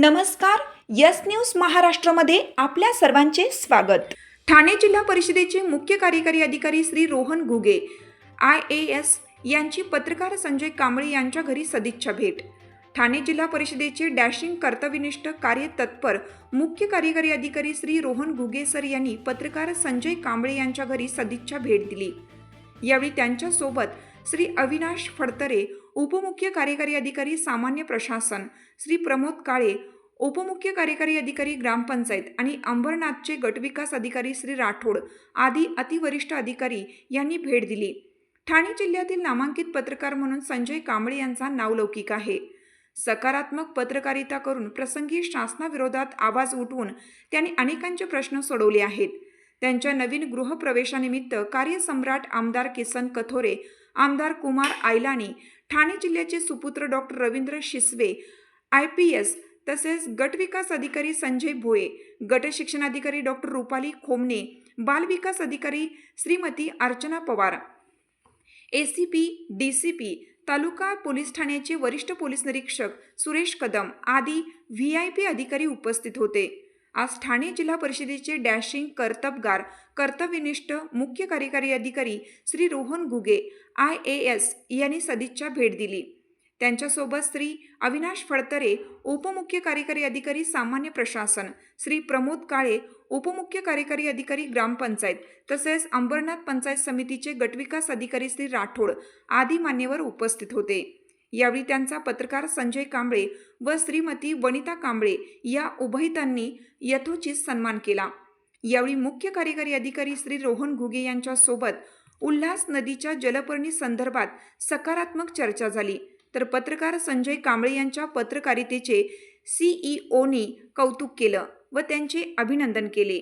नमस्कार yes news महाराष्ट्रामध्ये आपल्या सर्वांचे स्वागत. ठाणे जिल्हा परिषदेचे मुख्य कार्यकारी अधिकारी Shri Rohan Ghuge I A S यांची पत्रकार संजय कांबळे यांच्या घरी सदिच्छा भेट. ठाणे जिल्हा परिषदेचे डॅशिंग कर्तव्यनिष्ठ कार्यतत्पर मुख्य कार्यकारी अधिकारी श्री रोहन घुगे सर यांनी पत्रकार संजय कांबळे यांच्या घरी सदिच्छा भेट दिली. यावेळी त्यांच्यासोबत श्री अविनाश फडतरे उपमुख्य कार्यकारी अधिकारी सामान्य प्रशासन. श्री प्रमोद काळे उपमुख्य कार्यकारी अधिकारी ग्रामपंचायत आणि अंबरनाथचे गटविकास अधिकारी श्री राठोड आदी अतिवरिष्ठ अधिकारी यांनी भेट दिली. ठाणे जिल्ह्यातील नामांकित पत्रकार म्हणून संजय कांबळे यांचा नावलौकिक आहे. सकारात्मक पत्रकारिता करून प्रसंगी शासनाविरोधात आवाज उठवून त्यांनी अनेकांचे प्रश्न सोडवले आहेत. त्यांच्या नवीन गृहप्रवेशानिमित्त कार्यसम्राट आमदार किसन कथोरे आमदार कुमार आयलानी ठाणे जिल्ह्याचे सुपुत्र doctor Ravindra Shisve I P S तसेच गटविकास अधिकारी संजय भोये गट शिक्षणाधिकारी डॉक्टर रुपाली खोमने बालविकास अधिकारी Shrimati Archana Pawar. A C P D C P taluka police ठाण्याचे वरिष्ठ पोलीस निरीक्षक सुरेश कदम आदी व्ही आय पी अधिकारी उपस्थित होते. आज ठाणे जिल्हा परिषदेचे डॅशिंग कर्तबगार कर्तव्यनिष्ठ मुख्य कार्यकारी अधिकारी Shri Rohan Ghuge I A S यांनी सदिच्छा भेट दिली. त्यांच्यासोबत श्री अविनाश फडतरे उपमुख्य कार्यकारी अधिकारी सामान्य प्रशासन श्री प्रमोद काळे उपमुख्य कार्यकारी अधिकारी ग्रामपंचायत तसेच अंबरनाथ पंचायत समितीचे गटविकास अधिकारी श्री राठोड आदी मान्यवर उपस्थित होते. यावेळी त्यांचा पत्रकार संजय कांबळे व श्रीमती वनिता कांबळे या उभयतांनी यथोचित सन्मान केला. यावेळी मुख्य कार्यकारी अधिकारी श्री रोहन घुगे यांच्यासोबत उल्हास नदीच्या जलपर्णी संदर्भात सकारात्मक चर्चा झाली. तर पत्रकार संजय कांबळे यांच्या पत्रकारितेचे सीईओनी कौतुक केलं व त्यांचे अभिनंदन केले.